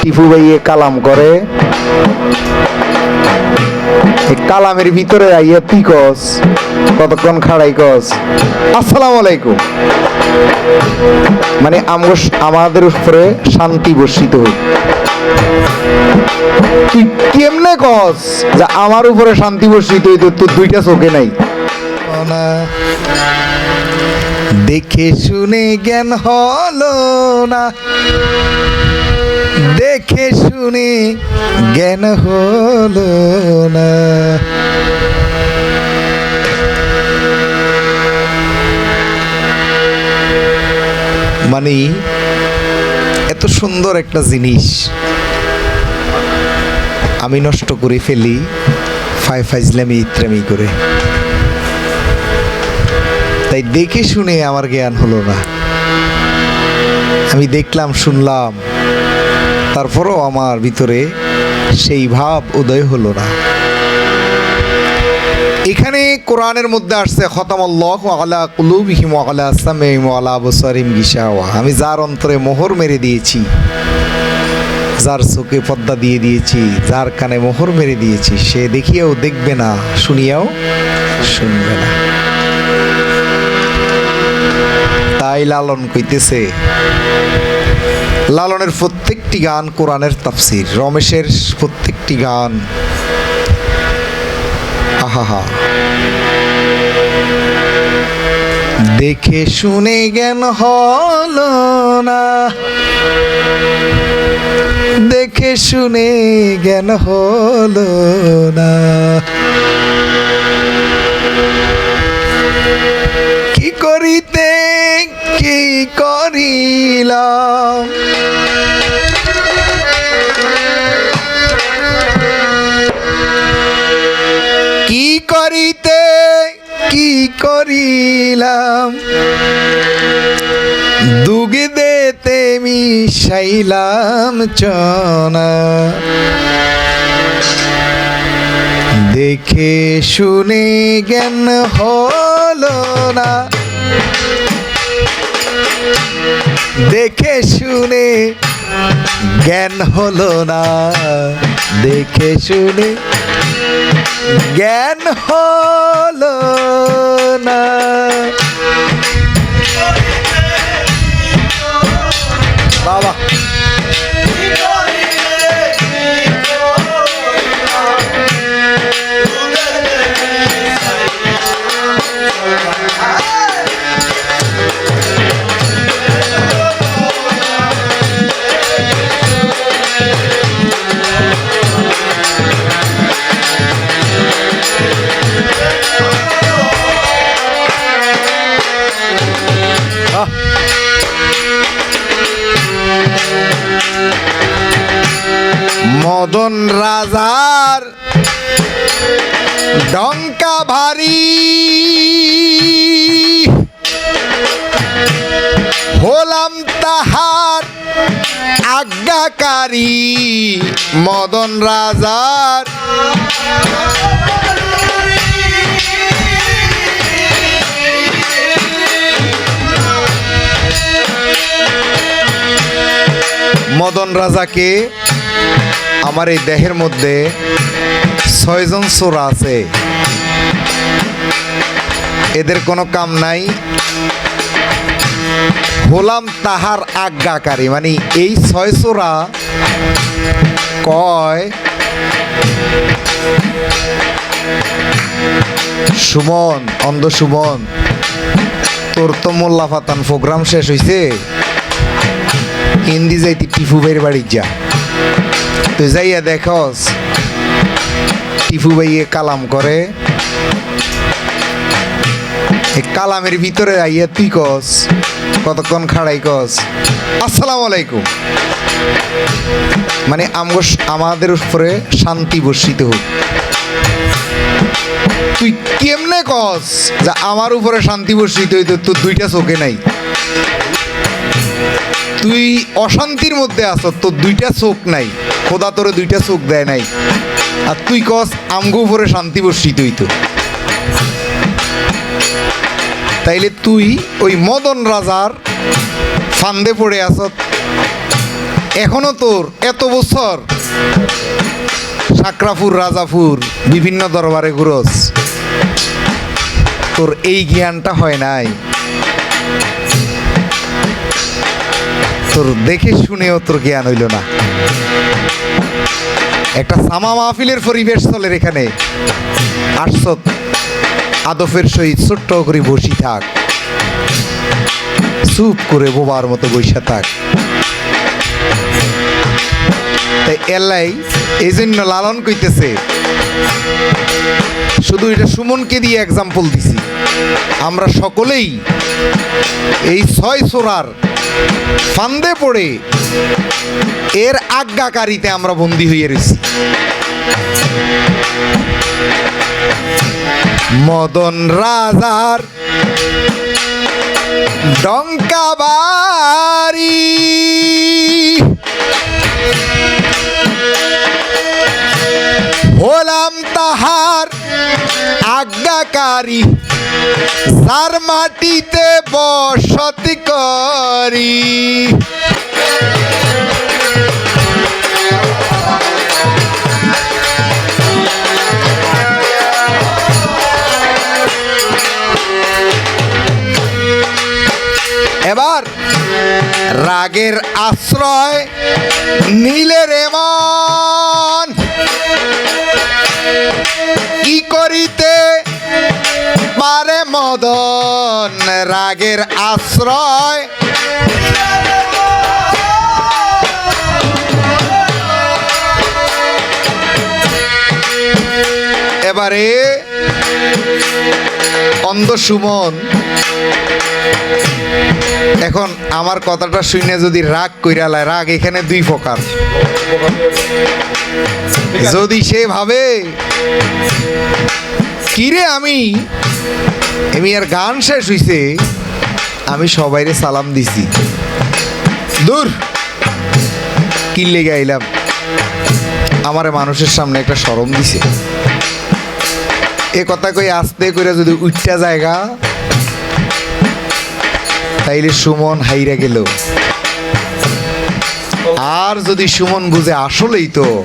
টিপু ভাইয়ে কালাম করে। কালামের ভিতরে আইয়া তুই কস, কতক্ষণ খাড়াই কস। আসসালামু আলাইকুম। মানে আমাদের উপরে শান্তি বর্ষিত হোক কেমনে কস যে আমার উপরে শান্তি বর্ষিত হইতো, তোর দুইটা চোখে নাই। দেখে শুনে জ্ঞান হলো না। দেখে শুনে জ্ঞান হলো না। মানে এত সুন্দর একটা জিনিস আমি নষ্ট করে ফেলি, ফাই ফাইজলামি, ইত্রামি করে। তাই দেখে শুনে আমার জ্ঞান হলো না। আমি দেখলাম, শুনলাম তারপরও আমার ভিতরে সেই ভাব উদয় হলো না। এখানে কোরআনের মধ্যে আসছে, খতামল্লাহ বসারিম গিশাওয়া। আমি যার অন্তরে মোহর মেরে দিয়েছি, যার চোখে পদ্মা দিয়ে দিয়েছি, যার কানে মোহর মেরে দিয়েছি, সে দেখিয়াও দেখবে না, শুনিয়াও শুনবে না। তাই লালন কইতেছে লালনের প্রত্যেকটি গান কোরআনের তাফসির, রমেশের প্রত্যেকটি গান। আহাহা। দেখে শুনে জ্ঞান হল না। দেখে শুনে জ্ঞান হল না। কি করিতে, কি করিলাম? কি করিলাম? দুগে দেতে মিশাইলাম চনা। দেখে শুনে জ্ঞান হলো না। দেখে শুনে জ্ঞান হলো না দেখে শুনে। জ্ঞান হলো না। বাবা মদন রাজার ডঙ্কা ভারী। হলাম তাহার আজ্ঞাকারী মদন রাজার। মদন রাজাকে আমার এই দেহের মধ্যে ছয়জন সোরা আছে। এদের কোনো কাম নাই। হলাম তাহার আজ্ঞাকারী মানে এই ছয় সোরা কয়, সুমন, অন্ধ সুমন, তোর তো মোল্লা ফাতান, প্রোগ্রাম শেষ হইছে। হিন্দি যাইতি টিফু ভাইয়ের বাড়ি যা। তুই যাইয়া দেখস টিফু ভাইয়ে কালাম করে। কালামের ভিতরে আইয়া তুই কস, কতক্ষণ খাড়াই কস। আসসালামু আলাইকুম। মানে আমাদের উপরে শান্তি বর্ষিত হোক। তুই কেমনে কস যে আমার উপরে শান্তি বর্ষিত হইতো তোর দুইটা চোখে নাই? তুই অশান্তির মধ্যে আছ, তোর দুইটা চোখ নাই। খোদা তোরে দুইটা চোখ দেয় নাই। আর তুই কস, আমগো উপরে শান্তি বসছি তুই তো। তাইলে তুই ওই মদন রাজার ফান্দে পড়ে আস এখনও তোর এত বছর সাকরাপুর রাজাপুর বিভিন্ন দরবারে ঘুরস তোর এই জ্ঞানটা হয় নাই। তোর দেখে শুনেও তোর জ্ঞান হইল না। একটা সামা মাহফিলের পরিবেশ চলে এখানে। আটশত আদফের সহিত ছোট্ট করে বসি থাক। চুপ করে বোবার মতো বৈশা থাক। তাই এলাই এই জন্য লালন কইতেছে। শুধু এটা সুমনকে দিয়ে এক্সাম্পল দিছি। আমরা সকলেই এই ছয় সোরার ফান্দে পড়ে। এর আজ্ঞাকারিতে আমরা বন্দী হয়ে রয়েছি মদন রাজার ডঙ্কাবাড়ি আজ্ঞাকারী সার মাটিতে বসতি করি। এবার রাগের আশ্রয় নীলে রেমন কি করিতে পারে মদন রাগের আশ্রয়। এবারে অন্ধ সুমন এখন আমার কথাটা শুনে যদি রাগ কইরালায় রাগ এখানে দুই প্রকার। যদি সে ভাবে, কিরে আমি এমি আর গান শেষ হইছে, আমি সবাইরে সালাম দিছি। দূর। কি লেগে আইলাম? আমারে মানুষের সামনে একটা সরম দিছে। এ কথা কই আস্তে করে যদি উঠটা জায়গা, তাইলে সুমন হাইরা গেল। আর যদি সুমন বুঝে আসলেই তো,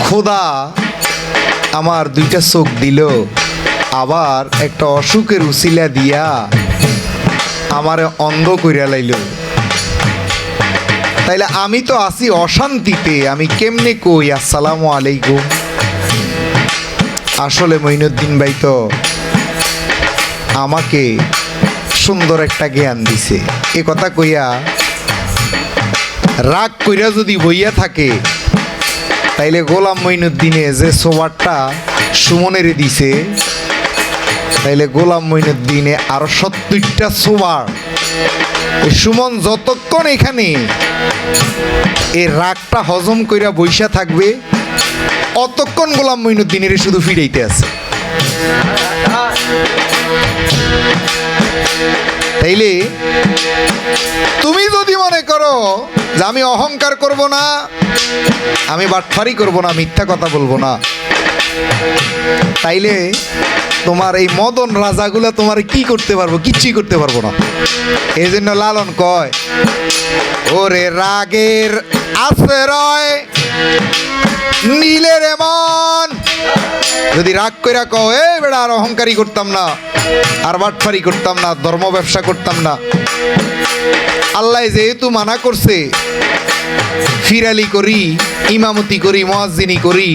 খোদা আমার দুইটা চোখ দিল। আবার একটা অসুখের উসিলা দিয়া আমারে অন্ধ কইরা লাইল। তাইলে আমি তো আছি অশান্তিতে, আমি কেমনে কই আসসালামু আলাইকুম? আসলে মঈনুদ্দিন ভাই তো আমাকে সুন্দর একটা জ্ঞান দিছে। এ কথা কইয়া রাগ কইরা যদি বইয়া থাকে, তাইলে গোলাম মঈনুদ্দিনে যে সোবারটা সুমনেরে দিছে তাইলে গোলাম মঈনুদ্দিনে আরও সত্তরটা এই সুমন যতক্ষণ এখানে এই রাগটা হজম কইরা বইসা থাকবে, অতক্ষণ গোলাম মঈনুদ্দিনের শুধু ফিরাইতে আছে। তাইলে, তুমি যদি মনে করো যে আমি অহংকার করব না, আমি বাটফারি করব না, মিথ্যা কথা বলব না, তাইলে তোমার এই মদন রাজাগুলা তোমার কি করতে পারব? কিচ্ছুই করতে পারব না। এই জন্য লালন কয়, ওরে রাগের আশ্রয়, নীলের এমন। যদি রাগ কইরা কও, এ বেড়া, আর অহংকারী করতাম না, আর বাটফারি করতাম না, ধর্ম ব্যবসা করতাম না। আল্লাহ যেহেতু মানা করছে, ফিরালি করি, ইমামতি করি মহাজিনী করি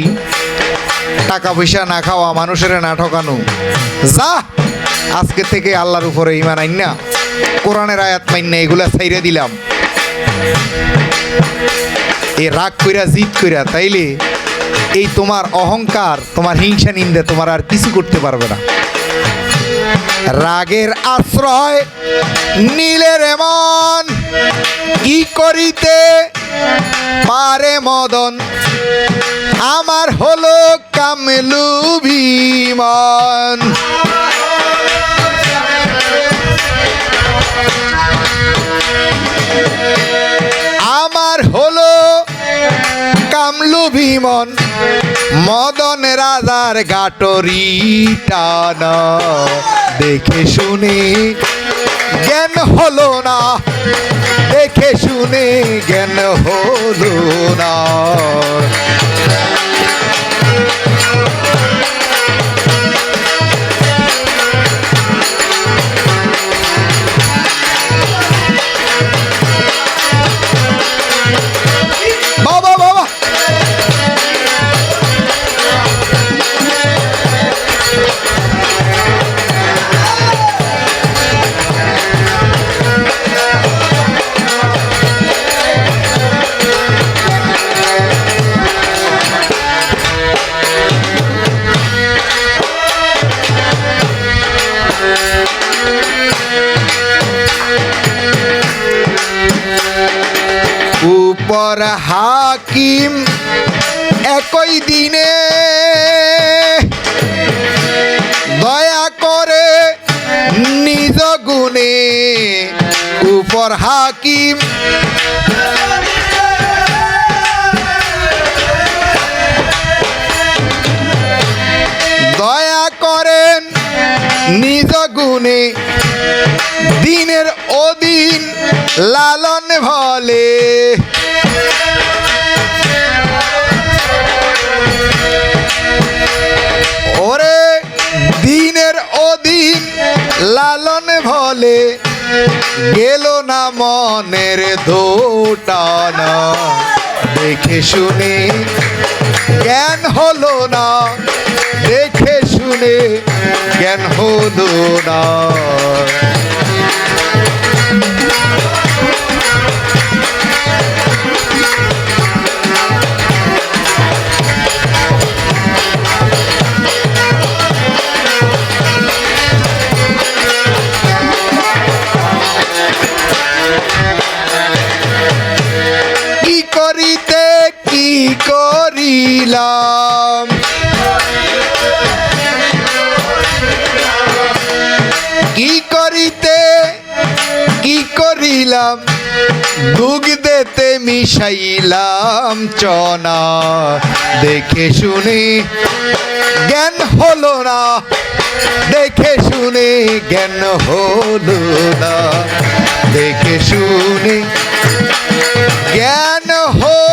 টাকা পয়সা না খাওয়া মানুষের না ঠকানো। যা! আজকে থেকে আল্লাহর উপরে ইমান আইন না। কোরআনের আয়াত মাইন না, এগুলা ছাইরে দিলাম। এ রাগ কইরা জিত কইরা, তাইলে এই তোমার অহংকার, তোমার হিংসা নিন্দে তোমার আর কিছু করতে পারবে না। রাগের আশ্রয়, নীলের এমন, কি করিতে পারে মদন, আমার হলো কামলু ভীমন। আমার হলো কামলু ভীমন, মদন রাজার গাটরি টান। দেখে শুনে জ্ঞান হলো না দেখে শুনে জ্ঞান হলো না। হাকিম একই দিনে দয়া করে নিজ গুণে উপর হাকিম। দয়া করেন নিজ গুণে দিনের অদিন লালন ভলে। লালন ভলে গেল না মনের দোটানা। দেখে শুনে জ্ঞান হলো না, দেখে শুনে জ্ঞান হলো না। দুগ দেতে মিশাইলাম চনা। দেখে শুনে জ্ঞান হলো না। দেখে শুনে জ্ঞান হলো না। দেখে শুনে জ্ঞান হলো